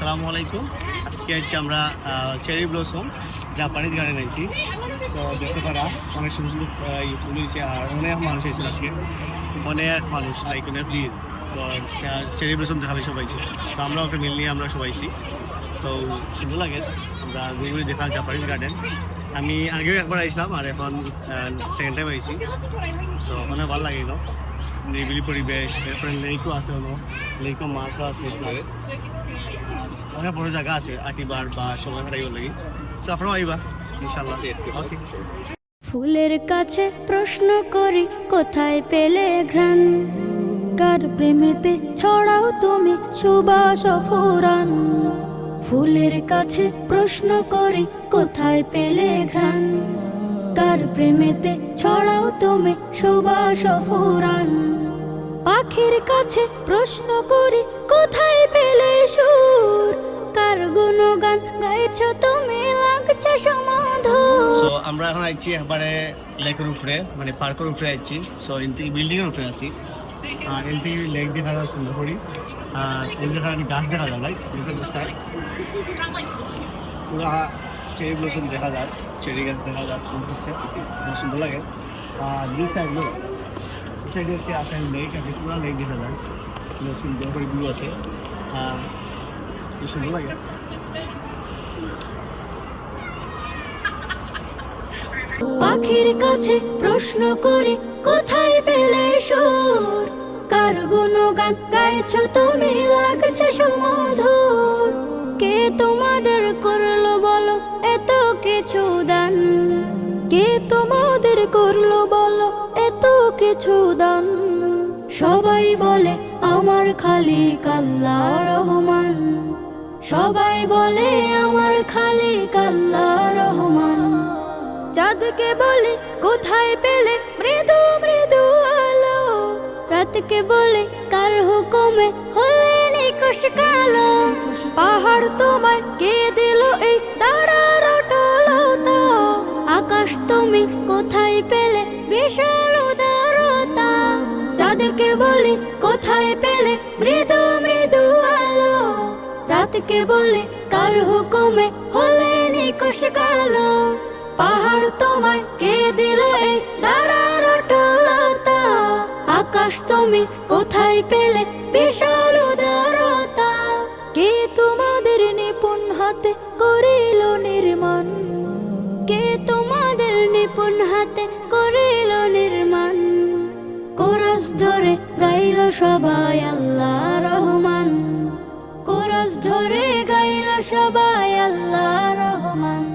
আসসালামু আলাইকুম। আজকে হচ্ছে আমরা চেরি ব্লসম জাপানিজ গার্ডেন আইছি। তো দেখতে পারা, অনেক সুন্দর সুন্দর ফুল হয়েছে আর অনেক মানুষ হয়েছিল আজকে। অনেক মানুষ লাইক অনেক ভিড় তো চেরি ব্লসম দেখাবে সবাই। তো আমরাও ফ্যামিলি নিয়ে আমরা সবাই আইছি। তো সুন্দর লাগে। আমরা ঘুরে ঘুরে দেখলাম জাপানিজ গার্ডেন আমি আগেও একবার আইছিলাম আর এখন সেকেন্ড টাইম আইছি। তো অনেক ভালো লাগিল নিরিবিলি পরিবেশ এরপরে লেকও আছে হলো লেকও মাছও আছে অনেক বড় জায়গা আছে আটিবার বা সময় হারাইব লাগি সো আপনারাও আইবা ইনশাল্লাহ ওকে ফুলের কাছে প্রশ্ন করি কোথায় পেলে ঘ্রাণ? কার প্রেমেতে ছড়াও তুমি সুবাস ফুরান ফুলের কাছে প্রশ্ন করি কোথায় পেলে ঘ্রাণ? কার প্রেমেতে ছড়াও তুমি সুবাস ফুরান পাখির কাছে প্রশ্ন করি, কোথায় পেলে সুর? কার গুণগান গাইছ তুমি, লাগছে সমাধুর। সো আমরা এখন আইছি একবারে লেকের উপরে মানে পার্কের উপরে আইছি। সো এন বিল্ডিং এর উপরে আছি। আর এন লেক দেখা যায় সুন্দর করি আর এন দেখা গাছ দেখা যায় লাইক পুরা চেরি ব্লসম দেখা যায় চেরি গাছ দেখা যায় সুন্দর লাগে। আর সাইড লোক সাইডে আছে লেক আছে পুরা লেক দেখা যায় সুন্দর করে আছে। আর সুন্দর লাগে। পাখির কাছে প্রশ্ন করে, কোথায় পেলে সুর? কার গুণগান গাইছ তুমি, লাগছে সুমধুর? কে তোমাদের কিছু দান কে তোমাদের করল বলো এত কিছু দান সবাই বলে, আমার খালি কাল্লা রহমান। সবাই বলে, আমার খালি কাল্লা রহমান। চাঁদকে বলে, কোথায় পেলে মৃদু মৃদু আলো? রাতকে বলে, কার হুকুমে হলে নিকশ কালো? পাহাড় তোমায় কে দিল বিশাল উদারতা চাঁদকে বলে কোথায় পেলে মৃদু মৃদু আলো। রাতকে বলে কার হুকুমে হলে নিকশ কালো। পাহাড় তোমায় কে দিল এই দাঁড়ার আকাশ তুমি কোথায় পেলে বিশাল হাতে করিল নির্মাণ। কোরস ধরে গাইল সবাই আল্লাহ রহমান। কোরস ধরে গাইল সবাই আল্লাহ রহমান।